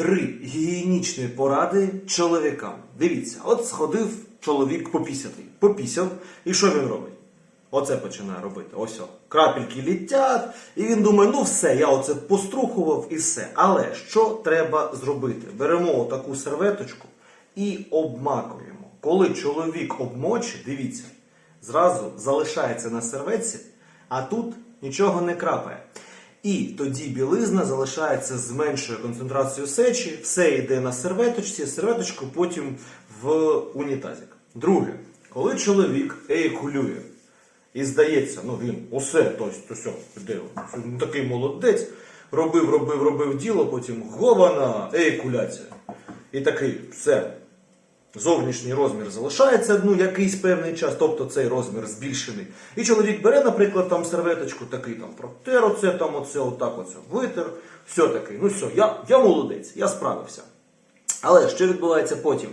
Три гігієнічні поради чоловікам. Дивіться, от сходив чоловік попісятий. Попісяв, і що він робить? Оце починає робити. Ось о. Крапельки літять, і він думає, ну все, я оце пострухував і все. Але що треба зробити? Беремо таку серветочку і обмакуємо. Коли чоловік обмочить, дивіться, зразу залишається на серветці, а тут нічого не крапає. І тоді білизна залишається з меншою концентрацією сечі, все йде на серветочці, серветочку потім в унітазик. Друге, коли чоловік еякулює, і здається, ну він усе, тобто, все, де, він такий молодець, робив, робив, робив діло, потім гована, еякуляція. І такий, все, зовнішній розмір залишається ну, якийсь певний час, тобто цей розмір збільшений. І чоловік бере, наприклад, там серветочку, такий там протер, оце, там, оце, отак, оце, витер, все такий, ну все, я, я молодець, я справився. Але що відбувається потім?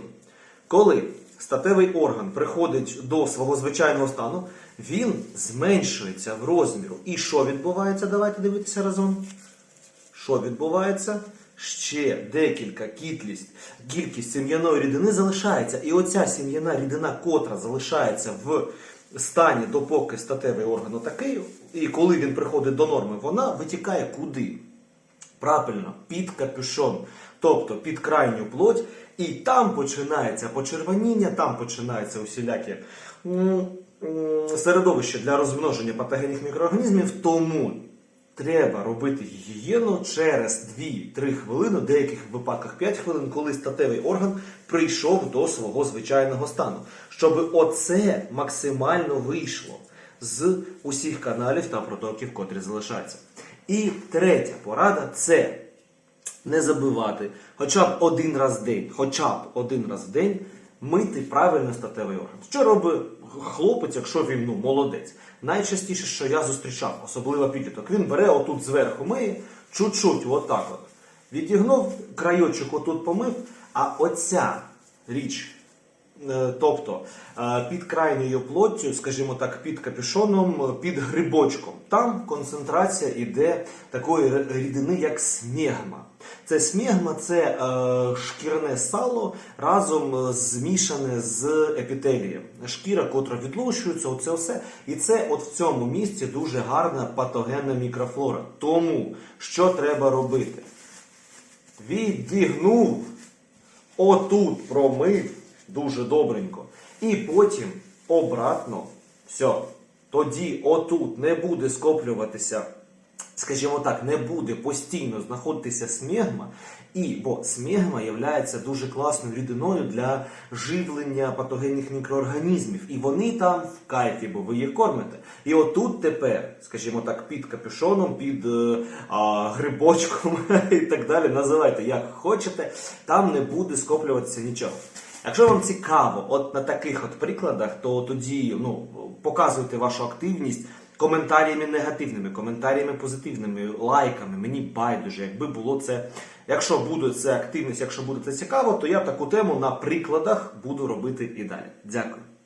Коли статевий орган приходить до свого звичайного стану, він зменшується в розміру. І що відбувається? Давайте дивитися разом. Що відбувається? Ще декілька кількість, кількість сім'яної рідини залишається. І оця сім'яна рідина, котра залишається в стані, допоки статевий орган такий, і коли він приходить до норми, вона витікає куди? Правильно, під капюшон, тобто під крайню плоть, і там починається почервоніння, там починається усілякі середовище для розмноження патогенних мікроорганізмів. Тому треба робити гігієну через 2-3 хвилини, в деяких випадках 5 хвилин, коли статевий орган прийшов до свого звичайного стану, щоб оце максимально вийшло з усіх каналів та протоків, котрі залишаються. І третя порада це не забивати хоча б один раз в день, хоча б один раз в день мити правильно статевий орган. Що робить хлопець, якщо він ну, молодець? Найчастіше, що я зустрічав, особливо підліток, він бере отут зверху миє, чуть-чуть, отак от. Відігнув, крайочок отут помив, а оця річ Тобто е, під крайньою плоттю, скажімо так, під капюшоном, е, під грибочком. Там концентрація іде такої рідини, як смегма. Це смегма це е, шкірне сало разом е, змішане з епітелієм. Шкіра, котра відлущується, оце все. І це от в цьому місці дуже гарна патогенна мікрофлора. Тому що треба робити? Відігнув отут промив дуже добренько. І потім обратно все. Тоді отут не буде скоплюватися, скажімо так, не буде постійно знаходитися смегма. І, бо смегма є дуже класною рідиною для живлення патогенних мікроорганізмів. І вони там в кайфі, бо ви їх кормите. І отут тепер, скажімо так, під капюшоном, під е, а, грибочком і так далі, називайте як хочете, там не буде скоплюватися нічого. Якщо вам цікаво, от на таких от прикладах, то тоді ну, показуйте вашу активність коментарями негативними, коментарями позитивними, лайками. Мені байдуже, якби було це. Якщо буде це активність, якщо буде це цікаво, то я таку тему на прикладах буду робити і далі. Дякую.